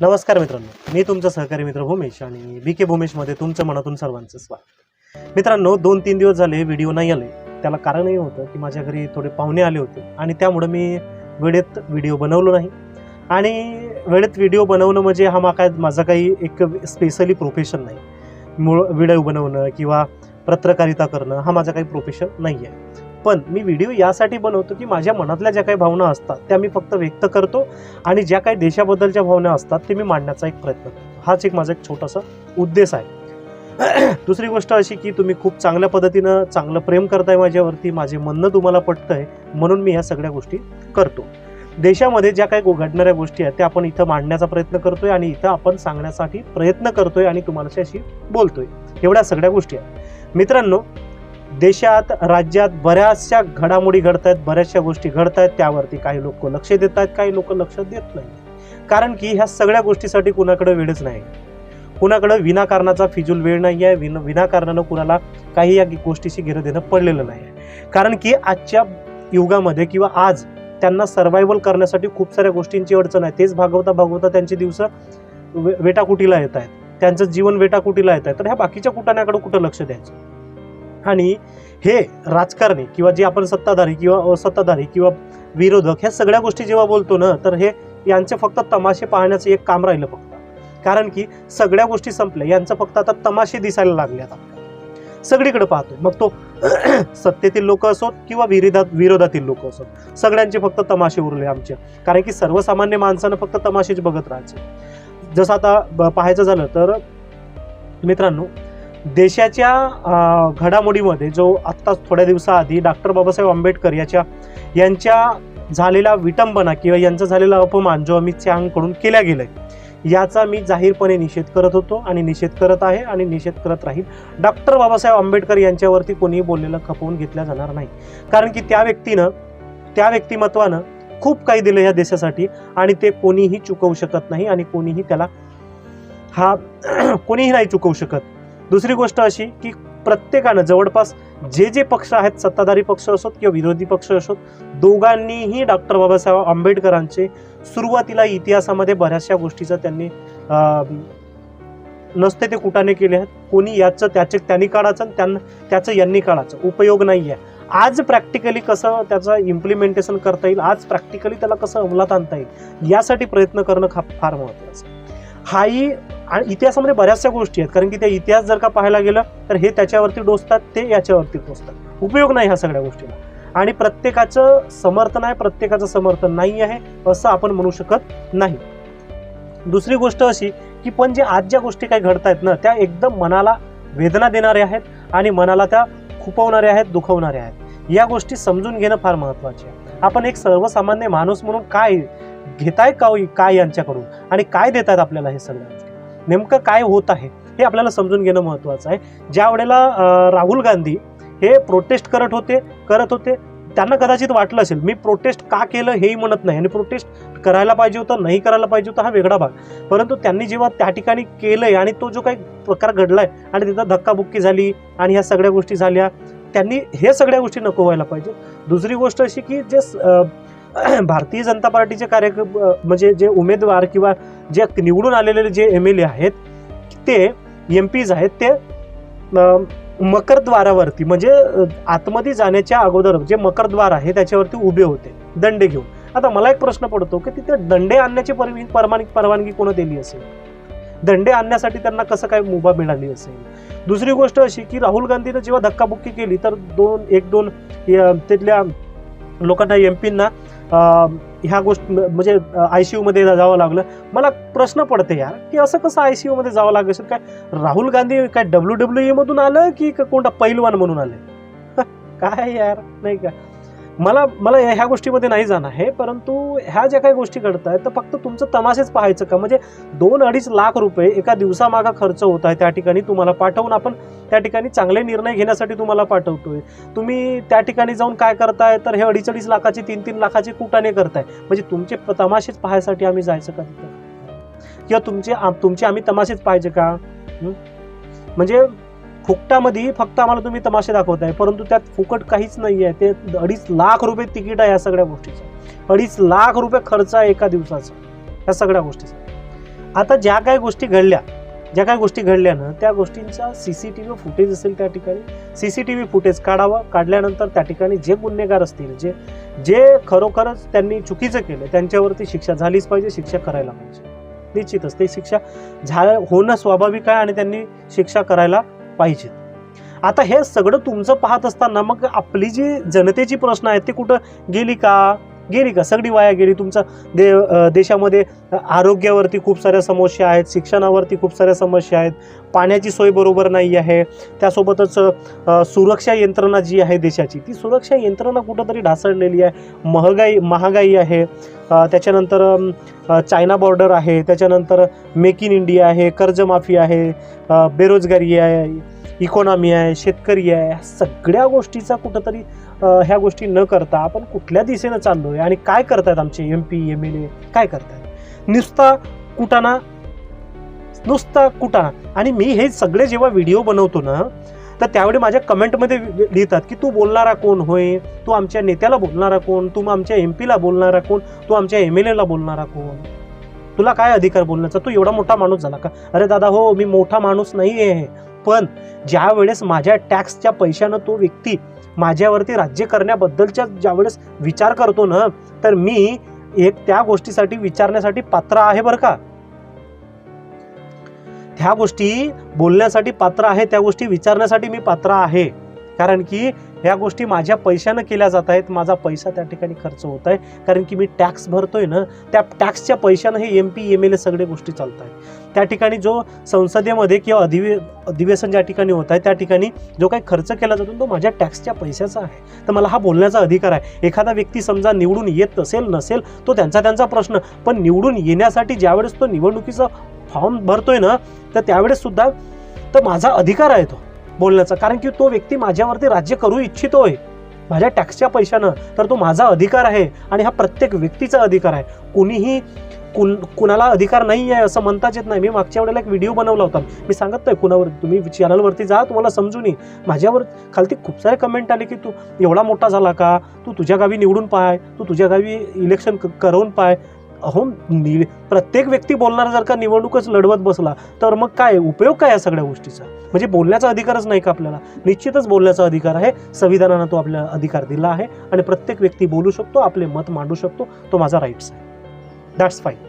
नमस्कार मित्रांनो मी तुमचा सहकारी मित्र भूमेश आणि बी के भूमेशमध्ये तुमचं मनातून सर्वांचं स्वागत. मित्रांनो दोन तीन दिवस झाले व्हिडिओ नाही आले. त्याला कारणही होतं की माझ्या घरी थोडे पाहुणे आले होते आणि त्यामुळं मी वेळेत व्हिडिओ बनवलो नाही. आणि वेळेत व्हिडिओ बनवणं म्हणजे हा मा काय माझा काही एक स्पेशली प्रोफेशन नाही. मूळ व्हिडिओ बनवणं किंवा पत्रकारिता करणं हा माझा काही प्रोफेशन नाही आहे पण मी व्हिडिओ यासाठी बनवतो की माझ्या मनातल्या ज्या काही भावना असतात त्या मी फक्त व्यक्त करतो आणि ज्या काही देशाबद्दलच्या भावना असतात ते मी मांडण्याचा एक प्रयत्न करतो. हाच एक माझा एक छोटासा उद्देश आहे. दुसरी गोष्ट अशी की तुम्ही खूप चांगल्या पद्धतीनं चांगलं प्रेम करताय माझ्यावरती माझे म्हणणं तुम्हाला पटतंय म्हणून मी ह्या सगळ्या गोष्टी करतो. देशामध्ये ज्या काही घडणाऱ्या गोष्टी आहेत त्या आपण इथं मांडण्याचा प्रयत्न करतोय आणि इथं आपण सांगण्यासाठी प्रयत्न करतोय आणि तुम्हाला अशी बोलतोय. एवढ्या सगळ्या गोष्टी आहेत. मित्रांनो देशात राज्यात बऱ्याचशा घडामोडी घडत आहेत बऱ्याचशा गोष्टी घडत आहेत त्यावरती काही लोक लक्ष देत आहेत काही लोक लक्ष देत नाही कारण की ह्या सगळ्या गोष्टीसाठी कुणाकडे वेळच नाही. कुणाकडं विनाकारणाचा फिजूल वेळ नाही आहे विना विनाकारणानं कुणाला काही या गोष्टीशी घेणं देणं पडलेलं नाही आहे. कारण की आजच्या युगामध्ये किंवा आज त्यांना सर्वायवल करण्यासाठी खूप साऱ्या गोष्टींची अडचण आहे. तेच भागवता भागवता त्यांचे दिवस वे वेटाकुटीला येत आहेत. त्यांचं जीवन वेटाकुटीला येत आहे. तर ह्या बाकीच्या कुटाण्याकडे कुठं लक्ष द्यायचं? आणि हे राजकारणी किंवा जे आपण सत्ताधारी किंवा असत्ताधारी किंवा विरोधक ह्या सगळ्या गोष्टी जेव्हा बोलतो ना तर हे यांचे फक्त तमाशे पाहण्याचं एक काम राहिलं फक्त. कारण की सगळ्या गोष्टी संपल्या यांचं फक्त आता तमाशे दिसायला लागले आता. सगळीकडे पाहतोय. मग तो सत्तेतील लोक असोत किंवा विरोधात विरोधातील लोक असोत. सगळ्यांचे फक्त तमाशे उरले आमचे. कारण की सर्वसामान्य माणसानं फक्त तमाशेच बघत राहायचे. जसं आता ब- पाहायचं झालं तर मित्रांनो देशाच्या घडामोडीमध्ये जो आत्ताच थोड्या दिवसाआधी डॉक्टर बाबासाहेब आंबेडकर याच्या यांच्या झालेला विटंबना किंवा यांचा झालेला अपमान जो अमित शहाकडून केला गेलाय याचा मी जाहीरपणे निषेध करत होतो आणि निषेध करत आहे आणि निषेध करत राहील. डॉक्टर बाबासाहेब आंबेडकर यांच्यावरती कोणीही बोललेलं खपवून घेतल्या जाणार नाही. कारण की त्या व्यक्तीनं त्या व्यक्तिमत्वानं खूप काही दिलं या देशासाठी आणि ते कोणीही चुकवू शकत नाही आणि कोणीही त्याला हा कोणीही नाही चुकवू शकत. दुसरी गोष्ट अशी की प्रत्येकानं जवळपास जे जे पक्ष आहेत सत्ताधारी पक्ष असोत किंवा विरोधी पक्ष असोत दोघांनीही डॉक्टर बाबासाहेब आंबेडकरांचे सुरुवातीला इतिहासामध्ये बऱ्याचशा गोष्टीचं त्यांनी नसते ते कुटाने केले आहेत. कोणी याचं त्याचे त्यांनी काढायचं आणि त्यांना त्याचं यांनी काढायचं. उपयोग नाही आहे आज प्रॅक्टिकली कसं त्याचं इम्प्लिमेंटेशन करता येईल आज प्रॅक्टिकली त्याला कसं अंमलात आणता येईल यासाठी प्रयत्न करणं खा फार महत्त्वाचं आहे. हाही आणि इतिहासामध्ये बऱ्याचशा गोष्टी आहेत. कारण की त्या इतिहास जर का पाहायला गेलं तर हे त्याच्यावरती डोसतात ते याच्यावरती डोसतात उपयोग नाही ह्या सगळ्या गोष्टीला. आणि प्रत्येकाचं समर्थन आहे प्रत्येकाचं समर्थन नाही आहे असं आपण म्हणू शकत नाही. दुसरी गोष्ट अशी की पण जे आज ज्या गोष्टी काही घडत आहेत ना त्या एकदम मनाला वेदना देणाऱ्या आहेत आणि मनाला त्या खुपवणाऱ्या आहेत दुखवणाऱ्या आहेत. या गोष्टी समजून घेणं फार महत्त्वाचे आहे. आपण एक सर्वसामान्य माणूस म्हणून काय घेताय का काय यांच्याकडून? आणि काय देत आहेत आपल्याला हे सगळं? नेमकं काय होत आहे हे आपल्याला समजून घेणं महत्त्वाचं आहे. ज्या वेळेला राहुल गांधी हे प्रोटेस्ट करत होते करत होते त्यांना कदाचित वाटलं असेल मी प्रोटेस्ट का केलं हेही म्हणत नाही. आणि प्रोटेस्ट करायला पाहिजे होतं नाही करायला पाहिजे होतं हा वेगळा भाग. परंतु त्यांनी जेव्हा त्या ठिकाणी केलंय आणि तो जो काही प्रकार घडलाय आणि तिथं धक्काबुक्की झाली आणि ह्या सगळ्या गोष्टी झाल्या त्यांनी हे सगळ्या गोष्टी नको व्हायला पाहिजे. दुसरी गोष्ट अशी की जे भारतीय जनता पार्टीचे कार्य म्हणजे जे उमेदवार किंवा जे निवडून आलेले जे एम एल ए आहेत ते एम पीज आहेत ते मकरद्वारावरती म्हणजे आतमध्ये जाण्याच्या अगोदर जे मकरद्वार आहे त्याच्यावरती उभे होते दंडे घेऊन. आता मला एक प्रश्न पडतो की तिथे दंडे आणण्याची परवानगी परवानगी परवानगी कोण दिली असेल? दंडे आणण्यासाठी त्यांना कसं काय मुभा मिळाली असेल? दुसरी गोष्ट अशी की राहुल गांधीनं जेव्हा धक्काबुक्की केली तर दोन एक दोन तिथल्या लोकांना एम पींना ह्या गोष्ट म्हणजे आय सी यूमध्ये जावं लागलं. मला प्रश्न पडते यार की असं कसं आय सी यूमध्ये जावं लागेल? असेल काय राहुल गांधी काय डब्ल्यू डब्ल्यू मधून आलं की कोणता पैलवान म्हणून आलं? काय यार नाही का? मला मला ह्या गोष्टीमध्ये नाही जाणं आहे परंतु ह्या ज्या काही गोष्टी घडत आहेत तर फक्त तुमचं तमाशेच पाहायचं का? म्हणजे दोन अडीच लाख रुपये एका दिवसामागा खर्च होत आहे त्या ठिकाणी तुम्हाला पाठवून आपण त्या ठिकाणी चांगले निर्णय घेण्यासाठी तुम्हाला पाठवतोय. तुम्ही त्या ठिकाणी जाऊन काय करताय? तर हे अडीच अडीच लाखाचे तीन तीन लाखाचे कुटाने करताय. म्हणजे तुमचे तमाशेच पाहायसाठी आम्ही जायचं का तिथे? किंवा तुमचे आम- तुमचे आम्ही तमाशेच पाहिजे का? म्हणजे फुकटामध्ये फक्त आम्हाला तुम्ही तमाशे दाखवताय परंतु त्यात फुकट काहीच नाही आहे. ते अडीच लाख रुपये तिकीट आहे या सगळ्या गोष्टीचं. अडीच लाख रुपये खर्च आहे एका दिवसाचा या सगळ्या गोष्टीचा. आता ज्या काही गोष्टी घडल्या ज्या काही गोष्टी घडल्या ना त्या गोष्टींचा C C T V footage असेल त्या ठिकाणी. C C T V footage काढावं काढल्यानंतर त्या ठिकाणी जे गुन्हेगार असतील जे जे खरोखरच त्यांनी चुकीचं केलं त्यांच्यावरती शिक्षा झालीच पाहिजे शिक्षा करायला पाहिजे. निश्चितच ते शिक्षा झा होणं स्वाभाविक आहे आणि त्यांनी शिक्षा करायला पाहिजेत. आता हे सगळं तुमचं पाहत असताना मग आपली जी जनतेची प्रश्न आहेत ते कुठं गेली का? गेली का? सगळी वाया गेली. तुमचं दे देशामध्ये आरोग्यावरती खूप साऱ्या समस्या आहेत शिक्षणावरती खूप साऱ्या समस्या आहेत. पाण्याची सोय बरोबर नाही आहे. त्यासोबतच सुरक्षा यंत्रणा जी आहे देशाची ती सुरक्षा यंत्रणा कुठंतरी ढासळलेली आहे. महागाई महागाई आहे. त्याच्यानंतर चायना बॉर्डर आहे. त्याच्यानंतर मेक इन इंडिया आहे. कर्जमाफी आहे. बेरोजगारी आहे. इकॉनॉमी आहे शेतकरी आहे ह्या सगळ्या गोष्टीचा कुठंतरी ह्या गोष्टी न करता आपण कुठल्या दिशेनं चाललो आहे आणि काय करतायत आमचे M P M L A काय करतायत? नुसता कुटाणा नुसता कुटाणा. आणि मी हे सगळे जेव्हा व्हिडिओ बनवतो ना तर त्यावेळी माझ्या कमेंटमध्ये लिहितात की तू बोलणारा कोण होय? तू आमच्या नेत्याला बोलणारा कोण? तू आमच्या एम पीला बोलणारा कोण? तू आमच्या एम एल एला बोलणारा कोण? तुला काय अधिकार बोलण्याचा? तू एवढा मोठा माणूस झाला का? अरे दादा हो मी मोठा माणूस नाही आहे पण ज्या वेळेस माझ्या टॅक्सच्या पैशानं तो व्यक्ती माझ्यावरती राज्य करण्याबद्दलच्या ज्यावेळेस विचार करतो ना तर मी एक त्या गोष्टीसाठी विचारण्यासाठी पात्र आहे बरं का? त्या गोष्टी बोलण्यासाठी पात्र आहे त्या गोष्टी विचारण्यासाठी मी पात्र आहे. कारण की ह्या गोष्टी माझ्या पैशानं केल्या जात आहेत माझा पैसा त्या ठिकाणी खर्च होत आहे. कारण की मी टॅक्स भरतोय ना त्या टॅक्सच्या पैशानं हे M P M L A सगळे गोष्टी चालत आहेत. त्या ठिकाणी जो संसदेमध्ये किंवा अधिवे अधिवेशन ज्या ठिकाणी होत आहे त्या ठिकाणी जो काही खर्च केला जातो तो माझ्या टॅक्सच्या पैशाचा आहे. तर मला हा बोलण्याचा अधिकार आहे. एखादा व्यक्ती समजा निवडून येत नसेल नसेल तो त्यांचा त्यांचा प्रश्न. पण निवडून येण्यासाठी ज्यावेळेस तो निवडणुकीचा फॉर्म भरतोय ना तर त्यावेळेस सुद्धा तर माझा अधिकार आहे तो. बोलण्याचा. कारण की तो व्यक्ती माझ्यावरती राज्य करू इच्छितोय. माझ्या टॅक्सच्या पैशानं तर तो माझा अधिकार आहे आणि हा प्रत्येक व्यक्तीचा अधिकार आहे. कुणीही कुण कुणाला अधिकार नाही आहे असं म्हणताच येत नाही. मी मागच्या वेळेला एक व्हिडिओ बनवला होता. मी सांगत नाही कुणावर तुम्ही चॅनलवरती जा तुम्हाला समजून येईल. माझ्यावर खालती खूप सारे कमेंट आले की तू एवढा मोठा झाला का? तू तुझ्या गावी निवडून पाय तू तुझ्या गावी इलेक्शन क- करवून पाय. अहो नि प्रत्येक व्यक्ती बोलणारा जर का निवडणूकच लढवत बसला तर मग काय? उपयोग काय या सगळ्या गोष्टीचा? म्हणजे बोलण्याचा अधिकारच नाही का आपल्याला? निश्चितच बोलण्याचा अधिकार आहे. संविधानानं तो आपल्याला अधिकार दिला आहे आणि प्रत्येक व्यक्ती बोलू शकतो आपले मत मांडू शकतो. तो माझा राईट्स आहे. दॅट्स फाईन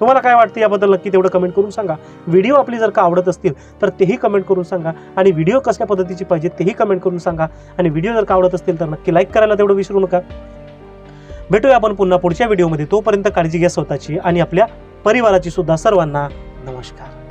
तुम्हाला काय वाटतं याबद्दल नक्की तेवढं कमेंट करून सांगा. व्हिडिओ आपली जर का आवडत असतील तर तेही कमेंट करून सांगा. आणि व्हिडिओ कसल्या पद्धतीची पाहिजे तेही कमेंट करून सांगा. आणि व्हिडिओ जर का आवडत असतील तर नक्की लाईक करायला तेवढं विसरू नका. भेटूया आपण पुन्हा पुढच्या व्हिडिओमध्ये. तोपर्यंत काळजी घ्या स्वतःची आणि आपल्या परिवाराची सुद्धा सर्वांना नमस्कार.